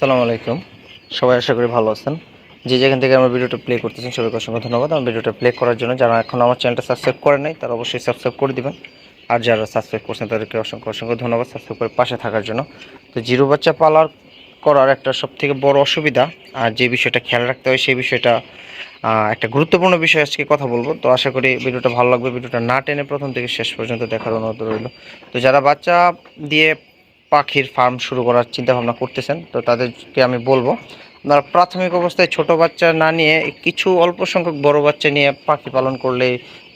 আসসালামু আলাইকুম। সবাই আশা করি ভালো আছেন। যে যেখান থেকে আমার ভিডিওটা প্লে করতেছেন, সবাইকে অসংখ্য ধন্যবাদ। আমার ভিডিওটা প্লে করার জন্য যারা এখন আমার চ্যানেলটা সাবস্ক্রাইব করে নাই, তারা অবশ্যই সাবস্ক্রাইব করে দিবেন। আর যারা সাবস্ক্রাইব করছেন, তাদেরকে অসংখ্য অসংখ্য ধন্যবাদ সাবস্ক্রাইব করে পাশে থাকার জন্য। তো জিরো বাচ্চা পালার করার একটা সব থেকে বড় অসুবিধা, আর যে বিষয়টা খেয়াল রাখতে হয়, সেই বিষয়টা একটা গুরুত্বপূর্ণ বিষয় আজকে কথা বলব। তো আশা করি ভিডিওটা ভালো লাগবে। ভিডিওটা না টেনে প্রথম থেকে শেষ পর্যন্ত দেখার অনুরোধ রইল। তো যারা বাচ্চা দিয়ে পাখির ফার্ম শুরু করার চিন্তা ভাবনা করতেছেন। তো তাদেরকে আমি বলব, আপনারা প্রাথমিক অবস্থায় ছোট বাচ্চা না নিয়ে কিছু অল্প সংখ্যক বড় বাচ্চা নিয়ে পাখি পালন করলে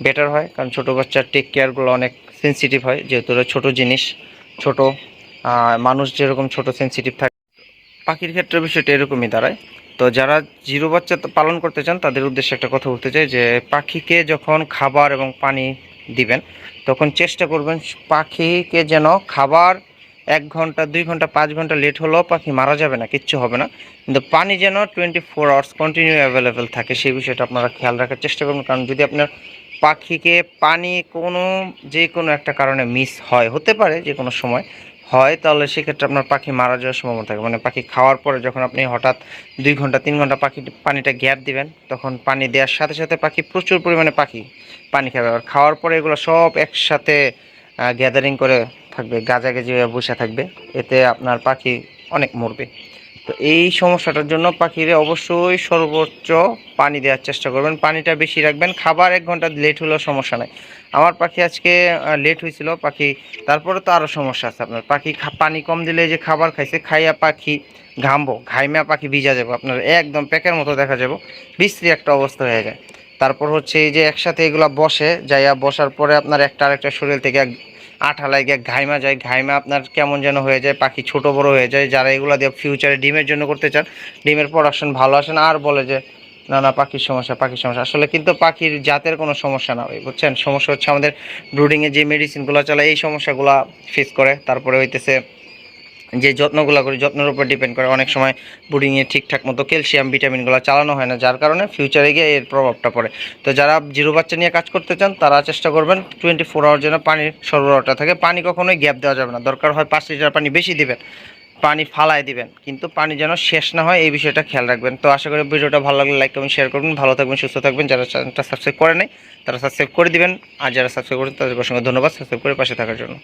বেটার হয়। কারণ ছোট বাচ্চার টেক কেয়ারগুলো অনেক সেনসিটিভ হয়, যেহেতু ছোট জিনিস, ছোট মানুষ যেরকম ছোট সেনসিটিভ থাকে। পাখির ক্ষেত্রে বিষয়টা এরকমই দাঁড়ায়। তো যারা জিরো বাচ্চা পালন করতে চান, তাদের উদ্দেশ্যে একটা কথা বলতে চাই যে, পাখিকে যখন খাবার এবং পানি দিবেন, তখন চেষ্টা করবেন পাখিকে যেন খাবার এক ঘণ্টা, দুই ঘণ্টা, পাঁচ ঘণ্টা লেট হলেও পাখি মারা যাবে না, কিচ্ছু হবে না। কিন্তু পানি যেন twenty four hours continue available থাকে, সেই বিষয়টা আপনারা খেয়াল রাখার চেষ্টা করবেন কারণ যদি আপনার পাখিকে পানি কোনো, যে কোনো একটা কারণে মিস হয়, হতে পারে যে কোনো সময় হয়, তাহলে সেক্ষেত্রে আপনার পাখি মারা যাওয়ার সম্ভাবনা থাকে। মানে পাখি খাওয়ার পরে যখন আপনি হঠাৎ দুই ঘণ্টা, তিন ঘণ্টা পাখি পানিটা গ্যাপ দিবেন, তখন পানি দেওয়ার সাথে সাথে পাখি প্রচুর পরিমাণে পাখি পানি খাবে। আর খাওয়ার পরে এগুলো সব একসাথে গ্যাদারিং করে থাকবে গাজা গেজি বসে থাকবে। এতে আপনার পাখি অনেক মরবে। তো এই সমস্যাটার জন্য পাখিরে অবশ্যই সর্বোচ্চ পানি দেওয়ার চেষ্টা করবেন। পানিটা বেশি রাখবেন। খাবার এক ঘণ্টা লেট হলেও সমস্যা নাই। আমার পাখি আজকে লেট হয়েছিল পাখি, তারপরে তো আরও সমস্যা আছে আপনার। পাখি পানি কম দিলে যে খাবার খাইছে, খাইয়া পাখি ঘামবো, ঘাইমা পাখি ভিজা যাব। আপনার একদম প্যাকের মতো দেখা যাব। বিশ্রী একটা অবস্থা হয়ে যায়। তারপর হচ্ছে এই যে একসাথে এগুলা বসে, যাইয়া বসার পরে আপনার একটা আরেকটা শরীর থেকে আঠা লাগে ঘাইমা যায়। ঘাইমা আপনার কেমন যেন হয়ে যায়, পাখি ছোট বড় হয়ে যায়। যারা এগুলো দিয়ে ফিউচারে ডিমের জন্য করতে চান, ডিমের প্রোডাকশন ভালো আসে না। আর বলে যে, না না, পাখির সমস্যা পাখির সমস্যা। আসলে কিন্তু পাখির জাতের কোনো সমস্যা না বুঝছেন? সমস্যা হচ্ছে আমাদের ব্রুডিংয়ে যে মেডিসিনগুলো চলে এই সমস্যাগুলো ফেস করে। তারপরে হইতেছে যে যত্নগুলো করি, যত্নের উপর ডিপেন্ড করে অনেক সময় ব্রুডিংয়ে ঠিকঠাক মতো ক্যালসিয়াম ভিটামিনগুলো চালানো হয় না, যার কারণে ফিউচারে গিয়ে এর প্রভাবটা পড়ে। তো যারা জিরো বাচ্চা নিয়ে কাজ করতে চান, তারা চেষ্টা করবেন টোয়েন্টি ফোর আওয়ার যেন পানির সরবরাহটা থাকে। পানি কখনোই গ্যাপ দেওয়া যাবে না। দরকার হয় পাঁচ লিটার পানি বেশি দিবেন, পানি ফালাই দিবেন, কিন্তু পানি যেন শেষ না হয়, এই বিষয়টা খেয়াল রাখবেন। তো আশা করি ভিডিওটা ভালো লাগলে লাইক কমেন্ট শেয়ার করবেন। ভালো থাকবেন, সুস্থ থাকবেন। যারা চ্যানেলটা সাবস্ক্রাইব করে নেই, তারা সাবস্ক্রাইব করে দিবেন। আর যারা সাবস্ক্রাইব করেন তাদেরকে অসংখ্য ধন্যবাদ। সাবস্ক্রাইব করে পাশে থাকার জন্য।